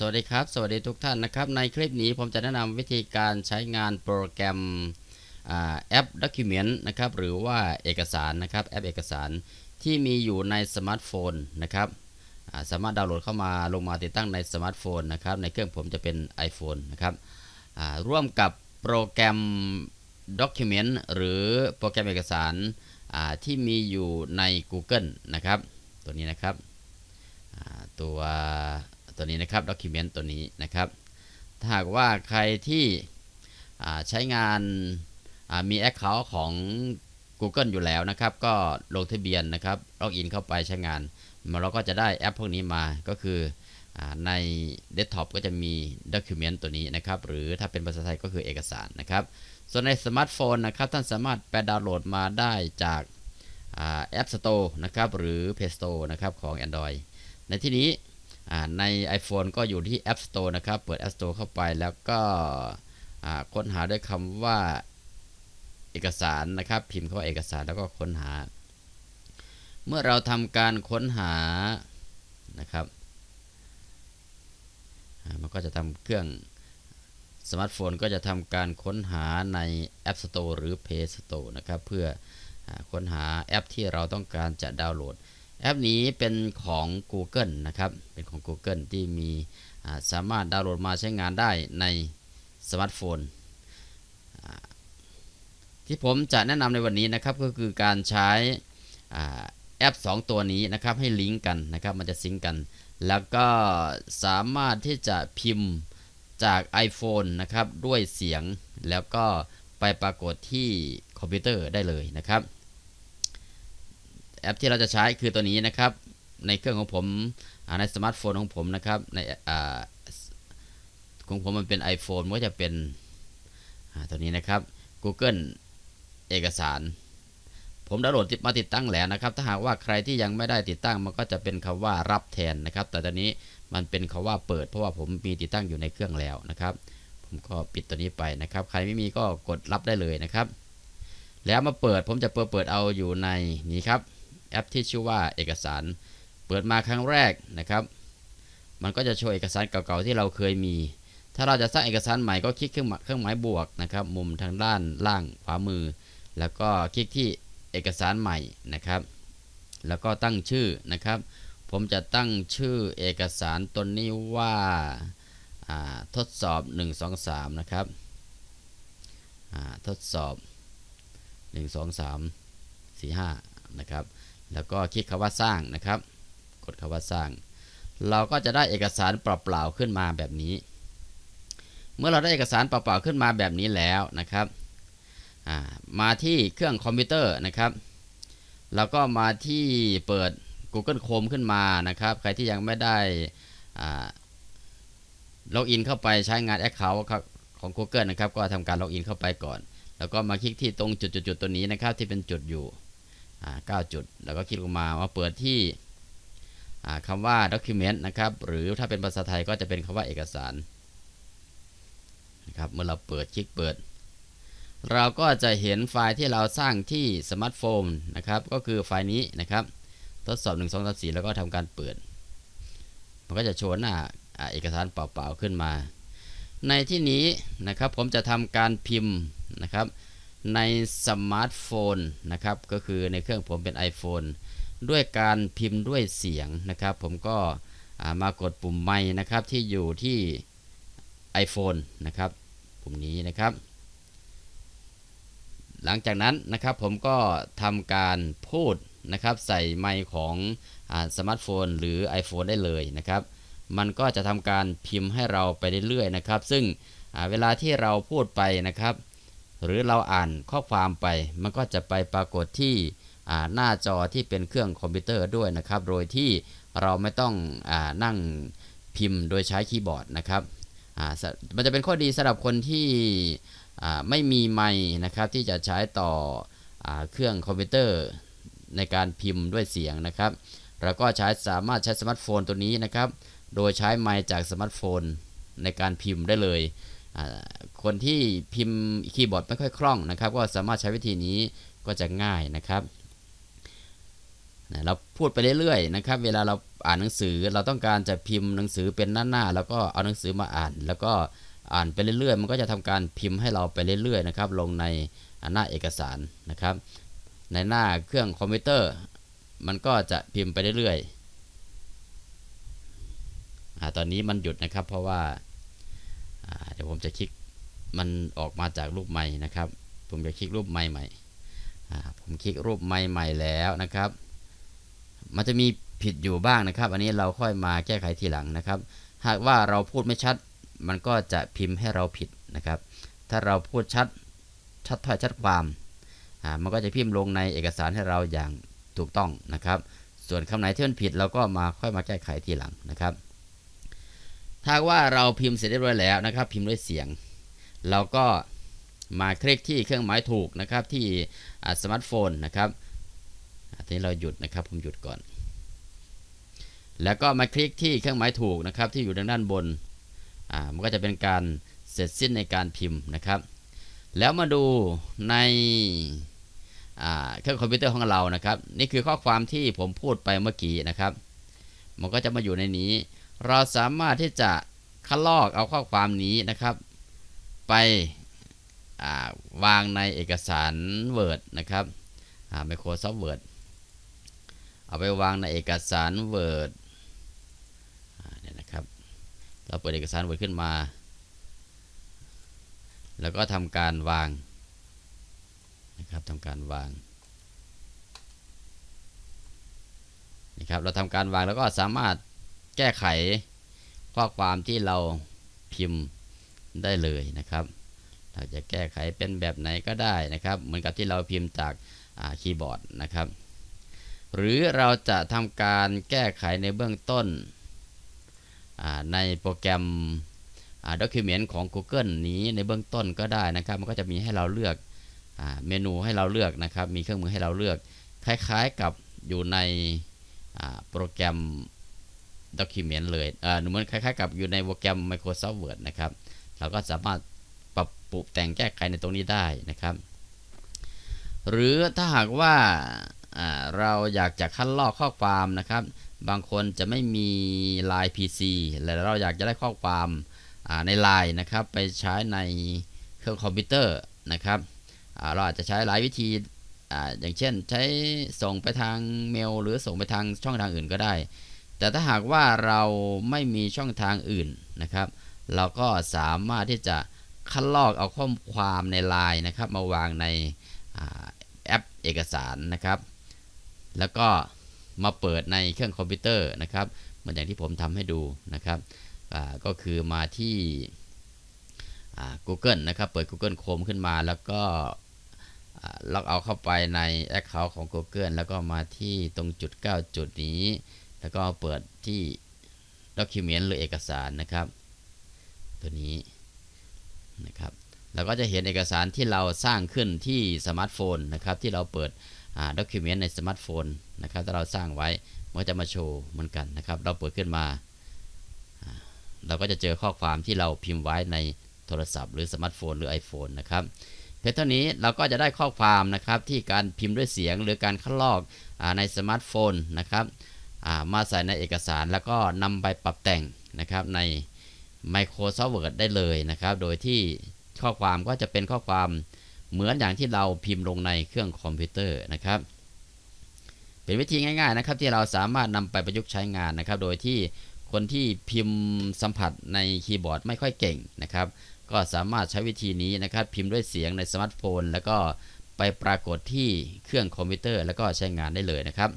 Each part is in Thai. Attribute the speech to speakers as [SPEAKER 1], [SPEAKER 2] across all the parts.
[SPEAKER 1] สวัสดีครับ สวัสดีทุกท่านนะครับ ในคลิปนี้ผมจะแนะนำวิธีการใช้งานโปรแกรมอแอป Document นะครับหรือว่าเอกสารนะครับแอปเอกสารที่มีอยู่ในสมาร์ทโฟนนะครับาสามารถดาวน์โหลดเข้ามาลงมาติดตั้งในสมาร์ทโฟนนะครับในเครื่องผมจะเป็น iPhone นะครับร่วมกับโปรแกรม Document หรือโปรแกรมเอกสาราที่มีอยู่ใน Google นะครับ ตัวนี้นะครับตัว ตัวนี้นะครับ document ตัวนี้นะครับ ถ้าหากว่าใครที่ใช้งานมี Account ของ Google อยู่แล้วนะครับ ก็ลงทะเบียนนะครับล็อกอินเข้าไปใช้งานมาเราก็จะได้แอปพวกนี้มาก็คืออในเดสก์ท็อปก็จะมี Document ตัวนี้นะครับ หรือถ้าเป็นภาษาไทยก็คือเอกสารนะครับ ส่วนในสมาร์ทโฟนนะครับ ท่านสามารถไปดาวน์โหลดมาได้จากแอป Store นะครับ หรือ Play Store นะครับของ Android ในที่นี้ ใน iPhone ก็อยู่ที่ App Store นะครับ เปิด App Store เข้าไปแล้วก็ค้นหาด้วยคำว่าเอกสารนะครับ พิมพ์เข้าว่าเอกสารแล้วก็ค้นหา เมื่อเราทำการค้นหานะครับมันก็จะทำเครื่องสมาร์ทโฟนก็จะทำการค้นหาใน App Store หรือ Play Store นะครับ เพื่ออค้นหาแอปที่เราต้องการจะดาวน์โหลด แอปนี้เป็นของ Google นะครับ เป็นของ Google ที่มีสามารถดาวน์โหลดมาใช้งานได้ในสมาร์ทโฟน ที่ผมจะแนะนำในวันนี้นะครับก็คือการใช้อแอป 2 ตัวนี้นะครับให้ลิงก์กันนะครับมันจะซิงก์กัน แล้วก็สามารถที่จะพิมพ์จาก iPhone นะครับด้วยเสียงแล้วก็ไปปรากฏที่คอมพิวเตอร์ได้เลยนะครับ แอปที่เราจะใช้คือตัวนี้นะครับ ในเครื่องของผมในสมาร์ทโฟนของผมนะครับในอของผมมันเป็น iPhone มันก็จะเป็นตัวนี้นะครับ Google เอกสาร ผมดาวน์โหลดมาติดตั้งแล้วนะครับ ถ้าหากว่าใครที่ยังไม่ได้ติดตั้งมันก็จะเป็นคำว่ารับแทนนะครับ แต่ตอนนี้มันเป็นคำว่าเปิด เพราะว่าผมมีติดตั้งอยู่ในเครื่องแล้วนะครับ ผมก็ปิดตัวนี้ไปนะครับ ใครไม่มีก็กดรับได้เลยนะครับ แล้วมาเปิดผมจะเปิดเปิดเอาอยู่ในนี้ครับ แอปที่ชื่อว่าเอกสาร เปิดมาครั้งแรกนะครับ มันก็จะโชว์เอกสารเก่าๆที่เราเคยมี ถ้าเราจะสร้างเอกสารใหม่ก็คลิกเครื่องหมายเครื่องหมายบวกนะครับ มุมทางด้านล่างขวามือ แล้วก็คลิกที่เอกสารใหม่นะครับ แล้วก็ตั้งชื่อนะครับ ผมจะตั้งชื่อเอกสารตัวนี้ว่าอ่าทดสอบ 1 2 3 นะครับอ่าทดสอบ 1 2 3 4 5 นะครับ แล้วก็คลิกคำว่าสร้างนะครับ กดคำว่าสร้าง เราก็จะได้เอกสารเปล่าๆขึ้นมาแบบนี้ เมื่อเราได้เอกสารเปล่าๆขึ้นมาแบบนี้แล้วนะครับมาที่เครื่องคอมพิวเตอร์นะครับเราก็มาที่เปิด Google Chrome ขึ้นมานะครับ ใครที่ยังไม่ได้ล็อกอินเข้าไปใช้งาน Account ของ Google นะครับ ก็ทำการล็อกอินเข้าไปก่อน แล้วก็มาคลิกที่ตรงจุดๆตัวนี้นะครับที่เป็นจุดอยู่ 9จุด แล้วก็คลิกลงมามาเปิดที่คำว่า document นะครับ หรือถ้าเป็นภาษาไทยก็จะเป็นคำว่าเอกสารนะครับ เมื่อเราเปิดคลิกเปิด เราก็จะเห็นไฟล์ที่เราสร้างที่สมาร์ทโฟนนะครับ ก็คือไฟล์นี้นะครับ ทดสอบ 1 2 3 4 แล้วก็ทำการเปิด มันก็จะโชว์หน้าอ่าเอกสารเปล่าๆขึ้นมา ในที่นี้นะครับผมจะทำการพิมพ์นะครับ ในสมาร์ทโฟนนะครับก็คือในเครื่องผมเป็น iPhone ด้วยการพิมพ์ด้วยเสียงนะครับ ผมก็มากดปุ่มไม้นะครับที่อยู่ที่ iPhone นะครับปุ่มนี้นะครับ หลังจากนั้นนะครับผมก็ทำการพูดนะครับใส่ไมค์ของสมาร์ทโฟน หรือ iPhone ได้เลยนะครับ มันก็จะทำการพิมพ์ให้เราไปเรื่อยๆนะครับ ซึ่งเวลาที่เราพูดไปนะครับ หรือเราอ่านข้อความไป มันก็จะไปปรากฏที่หน้าจอที่เป็นเครื่องคอมพิวเตอร์ด้วยนะครับ โดยที่เราไม่ต้องอนั่งพิมพ์โดยใช้คีย์บอร์ดนะครับมันจะเป็นข้อดีสำหรับคนที่ไม่มีไมค์นะครับที่จะใช้ต่ออเครื่องคอมพิวเตอร์ในการพิมพ์ด้วยเสียงนะครับเราก็ใช้สามารถใช้สมาร์ทโฟนตัวนี้นะครับ โดยใช้ไมค์จากสมาร์ทโฟนในการพิมพ์ได้เลย คนที่พิมพ์คีย์บอร์ดไม่ค่อยคล่องนะครับ ก็สามารถใช้วิธีนี้ก็จะง่ายนะครับเราพูดไปเรื่อยๆนะครับ เวลาเราอ่านหนังสือเราต้องการจะพิมพ์หนังสือเป็นหน้าๆแล้วก็เอาหนังสือมาอ่าน แล้วก็อ่านไปเรื่อยๆ มันก็จะทำการพิมพ์ให้เราไปเรื่อยๆนะครับ ลงในหน้าเอกสารนะครับ ในหน้าเครื่องคอมพิวเตอร์ มันก็จะพิมพ์ไปเรื่อยๆอตอนนี้มันหยุดนะครับ เพราะว่า ดี๋ยวผมจะคลิกมันออกมาจากรูปใหม่นะครับ ผมจะคลิกรูปใหม่ใหม่ผมคลิกรูปใหม่ใหม่แล้วนะครับ มันจะมีผิดอยู่บ้างนะครับ อันนี้เราค่อยมาแก้ไขทีหลังนะครับ หากว่าเราพูดไม่ชัด มันก็จะพิมพ์ให้เราผิดนะครับ ถ้าเราพูดชัดชัดถ้อยชัดความมันก็จะพิมพ์ลงในเอกสารให้เราอย่างถูกต้องนะครับ ส่วนคำไหนที่มันผิดเราก็มาค่อยมาแก้ไขทีหลังนะครับ ถ้าว่าเราพิมพ์เสร็จเรียบร้อยแล้วนะครับ พิมพ์ด้วยเสียง เราก็มาคลิกที่เครื่องหมายถูกนะครับที่สมาร์ทโฟนนะครับทีนี้เราหยุดนะครับผมหยุดก่อน แล้วก็มาคลิกที่เครื่องหมายถูกนะครับที่อยู่ทางด้านบนมันก็จะเป็นการเสร็จสิ้นในการพิมพ์นะครับ แล้วมาดูในเครื่องคอมพิวเตอร์ของเรานะครับ นี่คือข้อความที่ผมพูดไปเมื่อกี้นะครับ มันก็จะมาอยู่ในนี้ เราสามารถที่จะคัดลอกเอาข้อความนี้นะครับ ไปาวางในเอกสาร Word นะครับ Microsoft Word เอาไปวางในเอกสาร Word เนี่ยนะครับ เราเปิดเอกสาร Word ขึ้นมา แล้วก็ทำการวางนะครับทำการวางนี่ครับ เราทำการวางแล้วก็สามารถ แก้ไขข้อความที่เราพิมพ์ได้เลยนะครับ เราจะแก้ไขเป็นแบบไหนก็ได้นะครับ เหมือนกับที่เราพิมพ์จากคีย์บอร์ดนะครับ หรือเราจะทำการแก้ไขในเบื้องต้นในโปรแกรม Document ของ Google นี้ในเบื้องต้นก็ได้นะครับ มันก็จะมีให้เราเลือกเมนูให้เราเลือกนะครับ มีเครื่องมือให้เราเลือก คล้ายๆกับอยู่ในโปรแกรม Document เลยเหมือนคล้ายๆกับอยู่ในโปรแกรม Microsoft Word นะครับ เราก็สามารถปรับปรุงแต่งแก้ไขในตรงนี้ได้นะครับ หรือถ้าหากว่าเราอยากจะคัดลอกข้อความนะครับ บางคนจะไม่มี Line PC และเราอยากจะได้ข้อความใน Line นะครับ ไปใช้ในเครื่องคอมพิวเตอร์นะครับเราอาจจะใช้หลายวิธีออย่างเช่น ใช้ส่งไปทางเมล หรือส่งไปทางช่องทางอื่นก็ได้ แต่ถ้าหากว่าเราไม่มีช่องทางอื่นนะครับ เราก็สามารถที่จะคัดลอกเอาข้อความในไลน์นะครับมาวางในแอปเอกสารนะครับ แล้วก็มาเปิดในเครื่องคอมพิวเตอร์นะครับ เหมือนอย่างที่ผมทำให้ดูนะครับก็คือมาที่ Google นะครับเปิด Google Chrome ขึ้นมา แล้วก็ล็อกเอาเข้าไปใน Account ของ Google แล้วก็มาที่ตรงจุด 9 จุดนี้ แล้วก็เปิดที่ Document หรือเอกสารนะครับ ตัวนี้นะครับเราก็จะเห็นเอกสารที่เราสร้างขึ้นที่สมาร์ทโฟนนะครับ ที่เราเปิดด็อกิเมนต์ในสมาร์ทโฟนนะครับถ้าเราสร้างไว้มันจะมาโชว์เหมือนกันนะครับ เราเปิดขึ้นมา เราก็จะเจอข้อความที่เราพิมพ์ไว้ในโทรศัพท์หรือสมาร์ทโฟนหรือ iPhone นะครับเพียงเท่านี้เราก็จะได้ข้อความนะครับที่การพิมพ์ด้วยเสียงหรือการคัดลอกอในสมาร์ทโฟนนะครับ มาใส่ในเอกสารแล้วก็นำไปปรับแต่งนะครับใน Microsoft Word ได้เลยนะครับ โดยที่ข้อความก็จะเป็นข้อความเหมือนอย่างที่เราพิมพ์ลงในเครื่องคอมพิวเตอร์นะครับ เป็นวิธีง่ายๆนะครับที่เราสามารถนำไปประยุกต์ใช้งานนะครับ โดยที่คนที่พิมพ์สัมผัสในคีย์บอร์ดไม่ค่อยเก่งนะครับ ก็สามารถใช้วิธีนี้นะครับ พิมพ์ด้วยเสียงในสมาร์ทโฟน แล้วก็ไปปรากฏที่เครื่องคอมพิวเตอร์ แล้วก็ใช้งานได้เลยนะครับ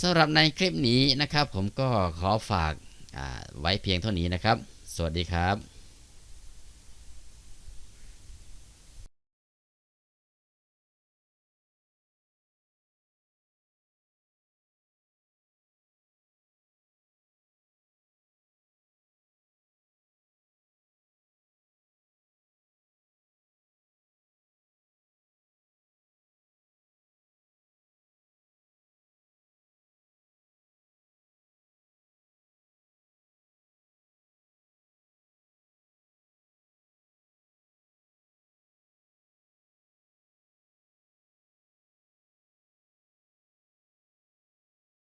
[SPEAKER 1] สำหรับในคลิปนี้นะครับ ผมก็ขอฝากไว้เพียงเท่านี้นะครับ สวัสดีครับ